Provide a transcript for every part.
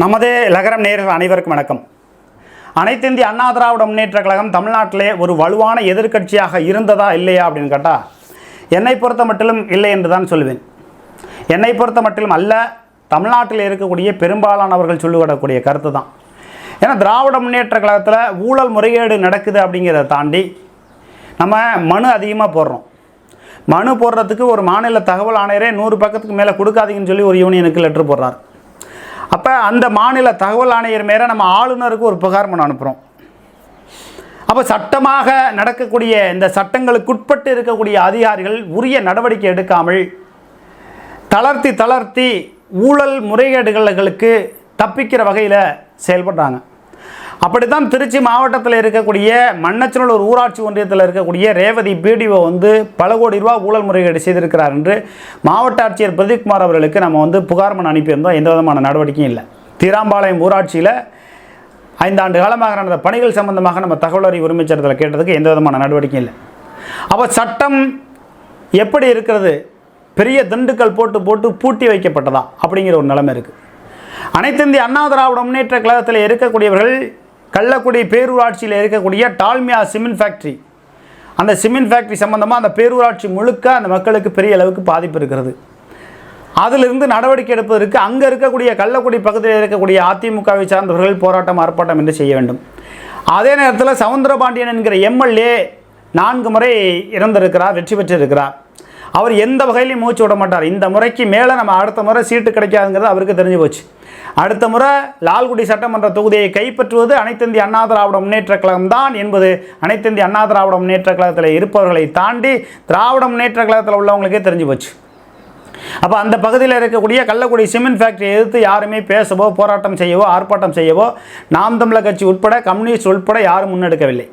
நமது லகரம் நேர்கள் அனைவருக்கும் வணக்கம். அனைத்து இந்திய அண்ணா திராவிட முன்னேற்ற கழகம் தமிழ்நாட்டிலே ஒரு வலுவான எதிர்க்கட்சியாக இருந்ததா இல்லையா அப்படின்னு கேட்டால் என்னை பொறுத்த மட்டிலும் இல்லை என்று தான் சொல்லுவேன் என்னை பொறுத்த மட்டிலும் அல்ல தமிழ்நாட்டில் இருக்கக்கூடிய பெரும்பாலானவர்கள் சொல்லிவிடக்கூடிய கருத்து தான். ஏன்னா திராவிட முன்னேற்ற கழகத்தில் ஊழல் முறைகேடு நடக்குது அப்படிங்கிறத தாண்டி நம்ம மனு அதிகமாக போடுறோம். மனு போடுறதுக்கு ஒரு மாநில தகவல் ஆணையரே நூறு பக்கத்துக்கு மேலே கொடுக்காதீங்கன்னு சொல்லி ஒரு யூனியனுக்கு லெட்ரு போடுறார். அப்போ அந்த மாநில தகவல் ஆணையர் மேலே நம்ம ஆளுநருக்கு ஒரு புகார் மனு அனுப்புகிறோம் அப்போ சட்டமாக நடக்கக்கூடிய இந்த சட்டங்களுக்குட்பட்டு இருக்கக்கூடிய அதிகாரிகள் உரிய நடவடிக்கை எடுக்காமல் தளர்த்தி தளர்த்தி ஊழல் முறைகேடுகளுக்கு தப்பிக்கிற வகையில் செயல்படுறாங்க. அப்படித்தான் திருச்சி மாவட்டத்தில் இருக்கக்கூடிய மண்ணச்சநல்லூர் ஊராட்சி ஒன்றியத்தில் இருக்கக்கூடிய ரேவதி பிடிஓ வந்து பல கோடி ரூபா ஊழல் முறைகேடு செய்திருக்கிறார் என்று மாவட்ட ஆட்சியர் பிரதீப்குமார் அவர்களுக்கு நம்ம வந்து புகார் மனு அனுப்பியிருந்தோம். எந்த விதமான நடவடிக்கையும் இல்லை. தீராம்பாளையம் ஊராட்சியில் ஐந்தாண்டு காலமாக நடந்த பணிகள் சம்பந்தமாக நம்ம தகவல் அறிவு உரிமைச் சட்டத்தில் கேட்டதுக்கு எந்த விதமான நடவடிக்கையும் இல்லை. அப்போ சட்டம் எப்படி இருக்கிறது? பெரிய திண்டுக்கல் போட்டு போட்டு பூட்டி வைக்கப்பட்டதா அப்படிங்கிற ஒரு நிலைமை இருக்குது அனைத்து இந்திய அண்ணா திராவிட முன்னேற்ற கழகத்தில் இருக்கக்கூடியவர்கள் கள்ளக்குடி பேரூராட்சியில் இருக்கக்கூடிய டால்மியா சிமெண்ட் ஃபேக்ட்ரி. அந்த சிமெண்ட் ஃபேக்ட்ரி சம்பந்தமாக அந்த பேரூராட்சி முழுக்க அந்த மக்களுக்கு பெரிய அளவுக்கு பாதிப்பு இருக்கிறது. அதிலிருந்து நடவடிக்கை எடுப்பதற்கு அங்கே இருக்கக்கூடிய கள்ளக்குடி பகுதியில் இருக்கக்கூடிய அதிமுகவை சார்ந்தவர்கள் போராட்டம் ஆர்ப்பாட்டம் என்று செய்ய வேண்டும். அதே நேரத்தில் சவுந்தரபாண்டியன் என்கிற எம்எல்ஏ நான்கு முறை இறந்திருக்கிறார் வெற்றி பெற்றிருக்கிறார். அவர் எந்த வகையிலையும் மூச்சு விட மாட்டார். இந்த முறைக்கு மேலே நம்ம அடுத்த முறை சீட்டு கிடைக்காதுங்கிறது அவருக்கு தெரிஞ்சு போச்சு. அடுத்த முறை லால்குடி சட்டமன்ற தொகுதியை கைப்பற்றுவது அனைத்திந்திய அண்ணா திராவிட முன்னேற்ற கழகம் தான் என்பது அனைத்திந்திய அண்ணா திராவிட முன்னேற்ற கழகத்தில் இருப்பவர்களை தாண்டி திராவிட முன்னேற்ற கழகத்தில் உள்ளவங்களுக்கே தெரிஞ்சு போச்சு. அப்போ அந்த பகுதியில் இருக்கக்கூடிய கள்ளக்குடி சிமெண்ட் ஃபேக்டரியை எதிர்த்து யாருமே பேசவோ போராட்டம் செய்யவோ ஆர்ப்பாட்டம் செய்யவோ நாம் தமிழர் கட்சி உட்பட கம்யூனிஸ்ட் உட்பட யாரும் முன்னெடுக்கவில்லை.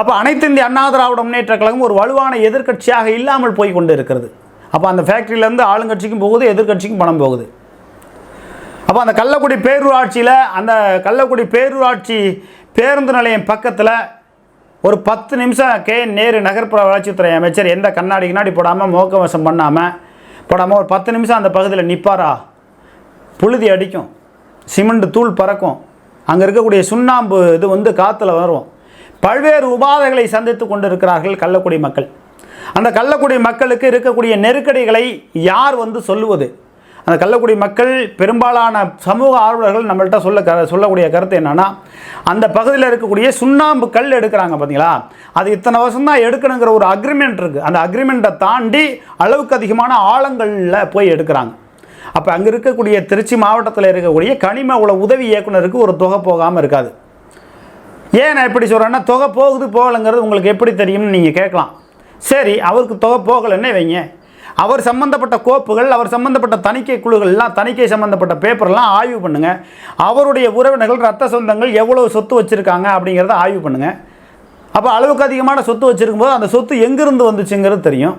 அப்போ அனைத்து இந்திய அண்ணா திராவிட முன்னேற்ற கழகம் ஒரு வலுவான எதிர்க்கட்சியாக இல்லாமல் போய் கொண்டு இருக்கிறது. அப்போ அந்த ஃபேக்ட்ரியிலேருந்து ஆளுங்கட்சிக்கும் போகுது எதிர்க்கட்சிக்கும் பணம் போகுது. அப்போ அந்த கள்ளக்குடி பேரூராட்சியில் அந்த கள்ளக்குடி பேரூராட்சி பேருந்து நிலையம் பக்கத்தில் ஒரு பத்து நிமிஷம் கே நேரு நகர்ப்புற வளர்ச்சித்துறை அமைச்சர் எந்த கண்ணாடி கண்ணாடி போடாமல் முகக்கவசம் பண்ணாமல் போடாமல் ஒரு பத்து நிமிஷம் அந்த பகுதியில் நிற்பாரா புழுதி அடிக்கும். சிமெண்ட் தூள் பறக்கும். அங்கே இருக்கக்கூடிய சுண்ணாம்பு இது வந்து காற்றுல வரும். பல்வேறு உபாதைகளை சந்தித்து கொண்டிருக்கிறார்கள் கள்ளக்குடி மக்கள். அந்த கள்ளக்குடி மக்களுக்கு இருக்கக்கூடிய நெருக்கடிகளை யார் வந்து சொல்லுவது? அந்த கள்ளக்குடி மக்கள் பெரும்பாலான சமூக ஆர்வலர்கள் நம்மள்கிட்ட சொல்ல க சொல்லக்கூடிய கருத்து என்னென்னா அந்த பகுதியில் இருக்கக்கூடிய சுண்ணாம்பு கல் எடுக்கிறாங்க பார்த்தீங்களா அது இத்தனை வருஷம் தான் எடுக்கணுங்கிற ஒரு அக்ரிமெண்ட் இருக்குது அந்த அக்ரிமெண்ட்டை தாண்டி அளவுக்கு அதிகமான ஆழங்களில் போய் எடுக்கிறாங்க. அப்போ அங்கே இருக்கக்கூடிய திருச்சி மாவட்டத்தில் இருக்கக்கூடிய கனிம உல உதவி இயக்குனருக்கு ஒரு தொகை போகாமல் இருக்காது. ஏன் நான் எப்படி சொல்கிறேன்னா தொகை போகுது போகலைங்கிறது உங்களுக்கு எப்படி தெரியும்னு நீங்கள் கேட்கலாம். சரி அவருக்கு தொகை போகலைன்னே வைங்க. அவர் சம்மந்தப்பட்ட கோப்புகள் அவர் சம்மந்தப்பட்ட தணிக்கை குழுக்கள்லாம் தணிக்கை சம்மந்தப்பட்ட பேப்பர்லாம் ஆய்வு பண்ணுங்கள் அவருடைய உறவினர்கள் ரத்த சொந்தங்கள் எவ்வளோ சொத்து வச்சுருக்காங்க அப்படிங்கிறத ஆய்வு பண்ணுங்கள் அப்போ அளவுக்கு அதிகமான சொத்து வச்சுருக்கும்போது அந்த சொத்து எங்கேருந்து வந்துச்சுங்கிறது தெரியும்.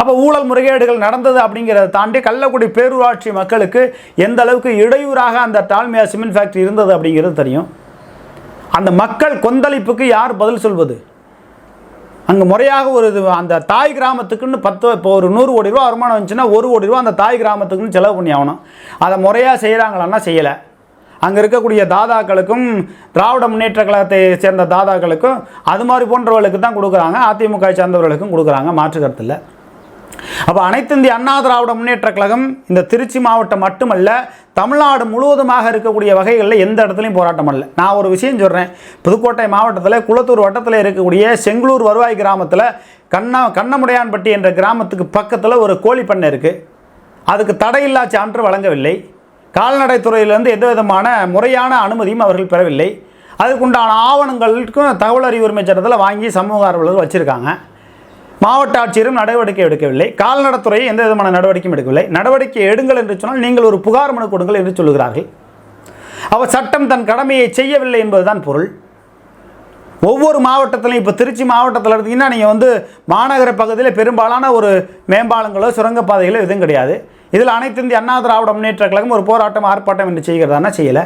அப்போ ஊழல் முறைகேடுகள் நடந்தது அப்படிங்கிறத தாண்டி கள்ளக்குடி பேரூராட்சி மக்களுக்கு எந்த அளவுக்கு இடையூறாக அந்த டால்மியா சிமெண்ட் ஃபேக்ட்ரி இருந்தது அப்படிங்கிறது தெரியும். அந்த மக்கள் கொந்தளிப்புக்கு யார் பதில் சொல்வது? அங்கே முறையாக ஒரு இது அந்த தாய் கிராமத்துக்குன்னு பத்து இப்போ ஒரு நூறு கோடி ரூபா வருமானம் வந்துச்சுன்னா ஒரு கோடி ரூபா அந்த தாய் கிராமத்துக்குன்னு செலவு பண்ணி ஆகணும். அதை முறையாக செய்கிறாங்களான்னா செய்யலை. அங்கே இருக்கக்கூடிய தாதாக்களுக்கும் திராவிட முன்னேற்ற கழகத்தை சேர்ந்த தாதாக்களுக்கும் அது மாதிரி போன்றவர்களுக்கு தான் கொடுக்குறாங்க. அதிமுக சேர்ந்தவர்களுக்கும் கொடுக்குறாங்க. மாற்று கருத்து இல்லை. அப்போ அனைத்து இந்திய அண்ணா திராவிட முன்னேற்ற கழகம் இந்த திருச்சி மாவட்டம் மட்டுமல்ல தமிழ்நாடு முழுவதுமாக இருக்கக்கூடிய வகைகளில் எந்த இடத்துலையும் போராட்டம் இல்லை நான் ஒரு விஷயம் சொல்கிறேன் புதுக்கோட்டை மாவட்டத்தில் குளத்தூர் வட்டத்தில் இருக்கக்கூடிய செங்களூர் வருவாய் கிராமத்தில் கண்ணா கண்ணமுடையான்பட்டி என்ற கிராமத்துக்கு பக்கத்தில் ஒரு கோழி பண்ணை இருக்குது அதுக்கு தடையில்லா சான்று வழங்கவில்லை. கால்நடைத்துறையிலிருந்து எந்த விதமான முறையான அனுமதியும் அவர்கள் பெறவில்லை. அதுக்குண்டான ஆவணங்களுக்கும் தகவல் அறிவு உரிமை சட்டத்தில் வாங்கி சமூக ஆர்வலர்கள் வச்சுருக்காங்க. மாவட்ட ஆட்சியரும் நடவடிக்கை எடுக்கவில்லை. கால்நடைத்துறை எந்த விதமான நடவடிக்கையும் எடுக்கவில்லை. நடவடிக்கை எடுங்கள் என்று சொன்னால் நீங்கள் ஒரு புகார் மனு கொடுங்கள் என்று சொல்கிறார்கள் அவர் சட்டம் தன் கடமையை செய்யவில்லை என்பதுதான் பொருள். ஒவ்வொரு மாவட்டத்திலையும் இப்போ திருச்சி மாவட்டத்தில் எடுத்தீங்கன்னா நீங்கள் வந்து மாநகர பகுதியில் பெரும்பாலான ஒரு மேம்பாலங்களோ சுரங்கப்பாதைகளோ எதுவும் கிடையாது. இதில் அனைத்து இந்திய அண்ணா திராவிட முன்னேற்ற கழகம் ஒரு போராட்டம் ஆர்ப்பாட்டம் என்று செய்கிறதானா செய்யலை.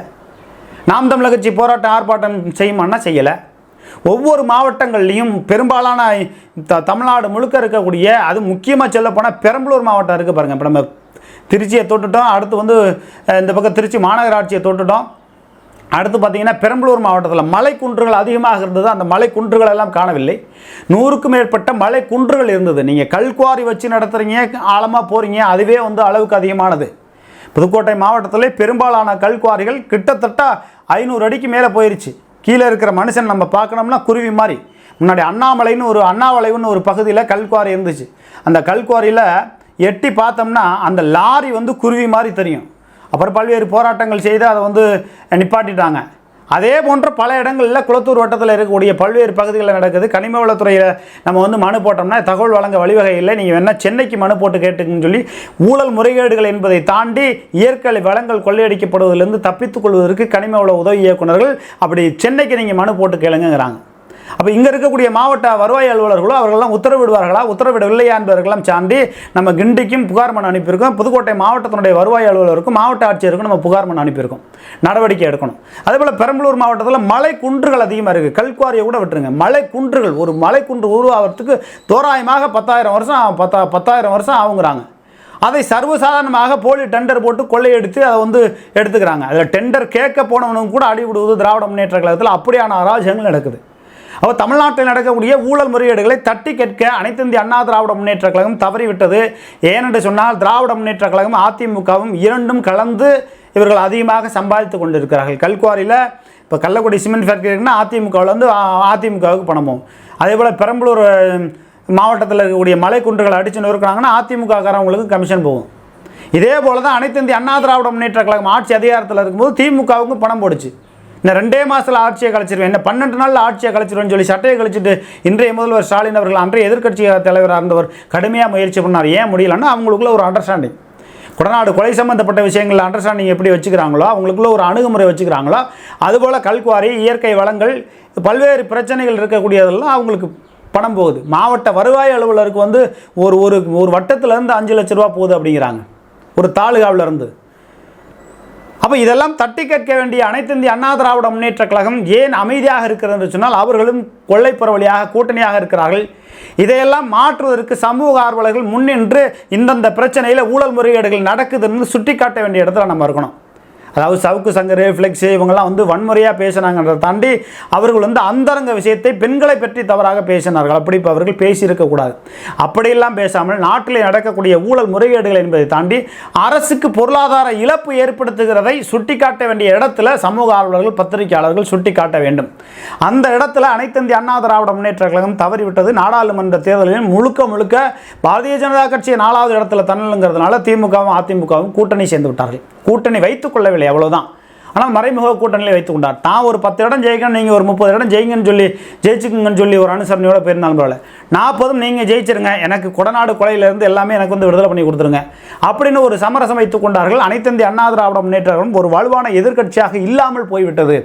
நாம் தமிழகச்சி கட்சி போராட்டம் ஆர்ப்பாட்டம் செய்யுமான்னா செய்யலை. ஒவ்வொரு மாவட்டங்கள்லையும் பெரும்பாலான த தமிழ்நாடு முழுக்க இருக்கக்கூடிய அது முக்கியமாக சொல்லப்போனால் பெரம்பலூர் மாவட்டம் இருக்குது பாருங்கள் இப்போ நம்ம திருச்சியை தொட்டுட்டோம். அடுத்து வந்து இந்த பக்கம் திருச்சி மாநகராட்சியை தொட்டுட்டோம். அடுத்து பார்த்தீங்கன்னா பெரம்பலூர் மாவட்டத்தில் மலை குன்றுகள் அதிகமாக இருந்தது. அந்த மலை குன்றுகள் எல்லாம் காணவில்லை. நூறுக்கும் மேற்பட்ட மலை குன்றுகள் இருந்தது. நீங்கள் கல்குவாரி வச்சு நடத்துகிறீங்க ஆழமாக போகிறீங்க அதுவே வந்து அளவுக்கு அதிகமானது. புதுக்கோட்டை மாவட்டத்திலே பெரும்பாலான கல்குவாரிகள் கிட்டத்தட்ட ஐநூறு அடிக்கு மேலே போயிருச்சு. கீழே இருக்கிற மனுஷன் நம்ம பார்க்கணும்னா குருவி மாதிரி. முன்னாடி அண்ணாமலைன்னு ஒரு அண்ணாமலைன்னு ஒரு பகுதியில் கல்குவாரி இருந்துச்சு. அந்த கல்குவாரியில் எட்டி பார்த்தோம்னா அந்த லாரி வந்து குருவி மாதிரி தெரியும். அப்புறம் பல்வேறு போராட்டங்கள் செய்து அதை வந்து நிப்பாட்டிட்டாங்க. அதே போன்ற பல இடங்களில் குளத்தூர் வட்டத்தில் இருக்கக்கூடிய பல்வேறு பகுதிகளில் நடக்குது. கனிம வளத்துறையில் நம்ம வந்து மனு போட்டோம்னா தகவல் வழங்க வழிவகை இல்லை. நீங்கள் வேணால் சென்னைக்கு மனு போட்டு கேட்டுங்கன்னு சொல்லி ஊழல் முறைகேடுகள் என்பதை தாண்டி இயற்கை வளங்கள் கொள்ளையடிக்கப்படுவதிலிருந்து தப்பித்துக் கொள்வதற்கு கனிம வள உதவி இயக்குனர்கள் அப்படி சென்னைக்கு நீங்கள் மனு போட்டு கேளுங்கிறாங்க அப்போ இங்கே இருக்கக்கூடிய மாவட்ட வருவாய் அலுவலர்களோ அவர்கள்லாம் உத்தரவிடுவார்களா? உத்தரவிடவில்லையா என்பவர்களெல்லாம் சார்ந்து நம்ம கிண்டிக்கும் புகார் மனு அனுப்பியிருக்கோம். புதுக்கோட்டை மாவட்டத்தினுடைய வருவாய் அலுவலருக்கும் மாவட்ட ஆட்சியருக்கும் நம்ம புகார் மனு அனுப்பியிருக்கோம். நடவடிக்கை எடுக்கணும். அதேபோல் பெரம்பலூர் மாவட்டத்தில் மலை குன்றுகள் அதிகமாக இருக்குது கல்குவாரியை கூட விட்டுருங்க. மலை குன்றுகள் ஒரு மலை குன்று உருவாகிறதுக்கு தோராயமாக பத்தாயிரம் வருஷம் பத்தா பத்தாயிரம் வருஷம் ஆகுங்கிறாங்க. அதை சர்வசாதாரணமாக போலி டெண்டர் போட்டு கொள்ளையடித்து அதை வந்து எடுத்துக்கிறாங்க. அதில் டெண்டர் கேட்க போனவனும் கூட அடி விடுவது திராவிட முன்னேற்ற கழகத்தில் அப்படியான அராஜகங்கள் நடக்குது. அப்போ தமிழ்நாட்டில் நடக்கக்கூடிய ஊழல் முறையீடுகளை தட்டி கேட்க அனைத்து இந்திய அண்ணா திராவிட முன்னேற்ற கழகம் தவறிவிட்டது. ஏனென்று சொன்னால் திராவிட முன்னேற்ற கழகம் அதிமுகவும் இரண்டும் கலந்து இவர்கள் அதிகமாக சம்பாதித்து கொண்டிருக்கிறார்கள். கல்குவாரியில் இப்போ கள்ளக்குடி சிமெண்ட் ஃபேக்டரி இருக்குன்னா அதிமுகவில் வந்து அதிமுகவுக்கு பணம் போகும் அதே போல் பெரம்பலூர் மாவட்டத்தில் இருக்கக்கூடிய மலை குன்றுகளை அடிச்சு நொறுக்குறாங்கன்னா அதிமுகக்காரவங்களுக்கு கமிஷன் போகும். இதே போல தான் அனைத்து இந்திய அண்ணா திராவிட முன்னேற்ற கழகம் ஆட்சி அதிகாரத்தில் இருக்கும்போது திமுகவுக்கும் பணம் போடுச்சு. இந்த ரெண்டே மாதத்தில் ஆட்சியை கழிச்சிருவேன் என்ன பன்னெண்டு நாளில் ஆட்சியை கழிச்சிருவேன்னு சொல்லி சட்டையை கழிச்சிட்டு இன்றைய முதல்வர் ஸ்டாலின் அவர்கள் அன்றைய எதிர்க்கட்சி தலைவராக இருந்தவர் கடுமையாக முயற்சி பண்ணார். ஏன் முடியலன்னா அவங்களுக்குள்ள ஒரு அண்டர்ஸ்டாண்டிங் குடநாடு கொலை சம்பந்தப்பட்ட விஷயங்களில் அண்டர்ஸ்டாண்டிங் எப்படி வச்சுக்கிறாங்களோ அவங்களுக்குள்ள ஒரு அணுகுமுறை வச்சுக்கிறாங்களோ அதுபோல் கல்குவாரி இயற்கை வளங்கள் பல்வேறு பிரச்சனைகள் இருக்கக்கூடியதெல்லாம் அவங்களுக்கு பணம் போகுது. மாவட்ட வருவாய் அலுவலருக்கு வந்து ஒரு ஒரு ஒரு வட்டத்திலேருந்து அஞ்சு லட்ச ரூபா போகுது அப்படிங்கிறாங்க. ஒரு தாலுகாவில் இருந்து அப்போ இதெல்லாம் தட்டி கேட்க வேண்டிய அனைத்து இந்திய அண்ணா திராவிட முன்னேற்ற கழகம் ஏன் அமைதியாக இருக்கிறது என்று சொன்னால் அவர்களும் கொள்ளைப்புற வழியாக கூட்டணியாக இருக்கிறார்கள். இதையெல்லாம் மாற்றுவதற்கு சமூக ஆர்வலர்கள் முன்னின்று இந்தந்த பிரச்சனையில் ஊழல் முறைகேடுகள் நடக்குதுன்னு சுட்டிக்காட்ட வேண்டிய இடத்துல நம்ம இருக்கணும். அதாவது சவுக்கு சங்கர் ஃப்ளெக்ஸு இவங்கெல்லாம் வந்து வன்முறையாக பேசினாங்கன்றதை தாண்டி அவர்கள் வந்து அந்தரங்க விஷயத்தை பெண்களை பற்றி தவறாக பேசினார்கள். அப்படி இப்போ அவர்கள் பேசியிருக்கக்கூடாது. அப்படியெல்லாம் பேசாமல் நாட்டில் நடக்கக்கூடிய ஊழல் முறைகேடுகள் என்பதை தாண்டி அரசுக்கு பொருளாதார இழப்பு ஏற்படுத்துகிறதை சுட்டிக்காட்ட வேண்டிய இடத்துல சமூக ஆர்வலர்கள் பத்திரிகையாளர்கள் சுட்டிக்காட்ட வேண்டும். அந்த இடத்துல அனைத்திந்திய அண்ணா திராவிட முன்னேற்ற கழகம் தவறிவிட்டது. நாடாளுமன்ற தேர்தலில் முழுக்க முழுக்க பாரதிய ஜனதா கட்சியை நாலாவது இடத்துல தன்னலுங்கிறதுனால திமுகவும் அதிமுகவும் கூட்டணி சேர்ந்து விட்டார்கள் கூட்டணி வைத்துக் கொள்ளவில்லை. அவ்வளவுதான் ஆனால் மறைமுக கூட்டணியில் வைத்துக் கொண்டார். தான் ஒரு பத்து இடம் ஜெயிக்கணும் நீங்கள் ஒரு முப்பது இடம் ஜெயிங்கன்னு சொல்லி ஜெயிச்சுக்குங்கன்னு சொல்லி ஒரு அனுசரணையோட போயிருந்தாலும் பரவாயில்ல. நாற்பதும் நீங்கள் ஜெயிச்சிருங்க. எனக்கு கொடநாடு கொலையிலேருந்து எல்லாமே எனக்கு வந்து விடுதலை பண்ணி கொடுத்துருங்க. அப்படின்னு ஒரு சமரசம் வைத்துக் கொண்டார்கள். அனைத்திந்திய அண்ணா திராவிட முன்னேற்றங்களும் ஒரு வலுவான எதிர்க்கட்சியாக இல்லாமல் போய்விட்டது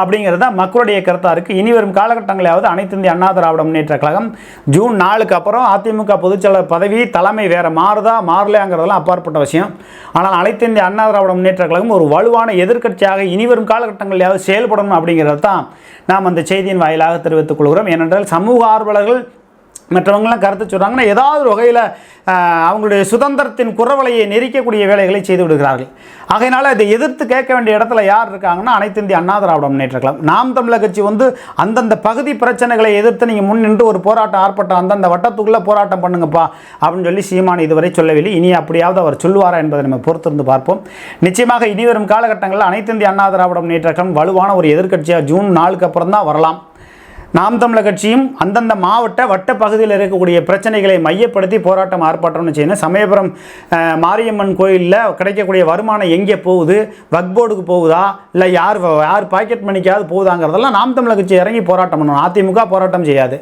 அப்படிங்கிறது தான் மக்களுடைய கருத்தாக இருக்குது இனி வரும் காலகட்டங்களாவது அனைத்திந்திய அண்ணா திராவிட முன்னேற்ற கழகம் ஜூன் நாலுக்கு அப்புறம் அதிமுக பொதுச்செயலர் பதவி தலைமை வேறு மாறுதா மாறலையாங்கிறதெல்லாம் அப்பாற்பட்ட விஷயம். ஆனால் அனைத்திந்திய அண்ணா திராவிட முன்னேற்ற கழகம் ஒரு வலுவான எதிர்க்கட்சியாக இனி வரும் காலகட்டங்களிலாவது செயல்படணும் அப்படிங்கிறது தான் நாம் அந்த செய்தியின் வாயிலாக தெரிவித்துக் கொள்கிறோம். ஏனென்றால் சமூக ஆர்வலர்கள் மற்றவங்களாம் கருத்து சொல்கிறாங்கன்னா ஏதாவது ஒரு வகையில் அவங்களுடைய சுதந்திரத்தின் குறவலையை நெரிக்கக்கூடிய வேலைகளை செய்து விடுகிறார்கள். ஆகையினால் இதை எதிர்த்து கேட்க வேண்டிய இடத்துல யார் இருக்காங்கன்னா அனைத்து இந்திய அண்ணா திராவிட முன்னேற்ற கழகம். நாம் தமிழர் கட்சி வந்து அந்தந்த பகுதி பிரச்சனைகளை எதிர்த்து நீங்கள் முன் நின்று ஒரு போராட்டம் ஆர்ப்பாட்டம் அந்தந்த வட்டத்துக்குள்ளே போராட்டம் பண்ணுங்கப்பா அப்படின்னு சொல்லி சீமான் இதுவரை சொல்லவில்லை. இனி அப்படியாவது அவர் சொல்லுவாரா என்பதை நம்ம பொறுத்திருந்து பார்ப்போம். நிச்சயமாக இனி வரும் காலகட்டங்களில் அனைத்து இந்திய அண்ணா திராவிட முன்னேற்ற கழகம் வலுவான ஒரு எதிர்க்கட்சியாக ஜூன் நாலுக்கு அப்புறம் தான் வரலாம். நாம் தமிழர் கட்சியும் அந்தந்த மாவட்ட வட்ட பகுதியில் இருக்கக்கூடிய பிரச்சனைகளை மையப்படுத்தி போராட்டம் ஆர்ப்பாட்டம்னு செய்யணும் சமயபுரம் மாரியம்மன் கோயிலில் கிடைக்கக்கூடிய வருமானம் எங்கே போகுது? வக்போர்டுக்கு போகுதா? இல்லை யார் யார் பாக்கெட் மணிக்காவது போகுதாங்கிறதெல்லாம் நாம் தமிழர் கட்சி இறங்கி போராட்டம் பண்ணணும். அதிமுக போராட்டம் செய்யாது.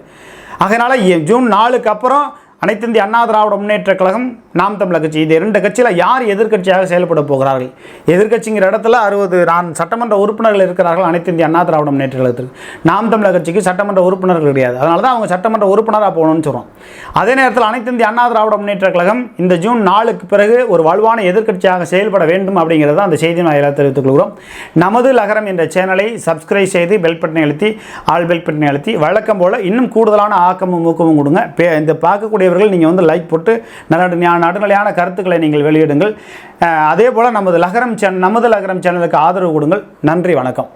அதனால் ஜூன் நாலுக்கு அப்புறம் அனைத்திந்திய அண்ணா திராவிட முன்னேற்ற கழகம் நாம் தமிழர் கட்சி இது இரண்டு கட்சியில் யார் எதிர்கட்சியாக செயல்பட போகிறார்கள்? எதிர்கட்சிங்கிற இடத்துல அறுபது நான் சட்டமன்ற உறுப்பினர்கள் இருக்கிறார்கள் அனைத்து இந்திய அண்ணா திராவிட முன்னேற்ற கழகத்தில் நாம் தமிழர் கட்சிக்கு சட்டமன்ற உறுப்பினர்கள் கிடையாது. அதனால தான் அவங்க சட்டமன்ற உறுப்பினராக போகணும்னு சொல்கிறோம் அதே நேரத்தில் அனைத்து இந்திய அண்ணா திராவிட முன்னேற்ற கழகம் இந்த ஜூன் நாலுக்கு பிறகு ஒரு வலுவான எதிர்க்கட்சியாக செயல்பட வேண்டும் அப்படிங்கிறத அந்த செய்தி நான் தெரிவித்துக் கொள்கிறோம். நமது லகரம் என்ற சேனலை சப்ஸ்கிரைப் செய்து பெல் பட்டனை அழுத்தி ஆல் பெல் பட்டனை அழுத்தி வழக்கம் போல் இன்னும் கூடுதலான ஆக்கமும் ஊக்கமும் கொடுங்க. பே- இந்த பார்க்கக்கூடியவர்கள் நீங்கள் வந்து லைக் போட்டு நல்ல ஞான நடுநிலையான கருத்துக்களை நீங்கள் வெளியிடுங்கள். அதே போல் நமது லகரம் சேனல் நமது லகரம் சேனலுக்கு ஆதரவு கொடுங்கள். நன்றி வணக்கம்.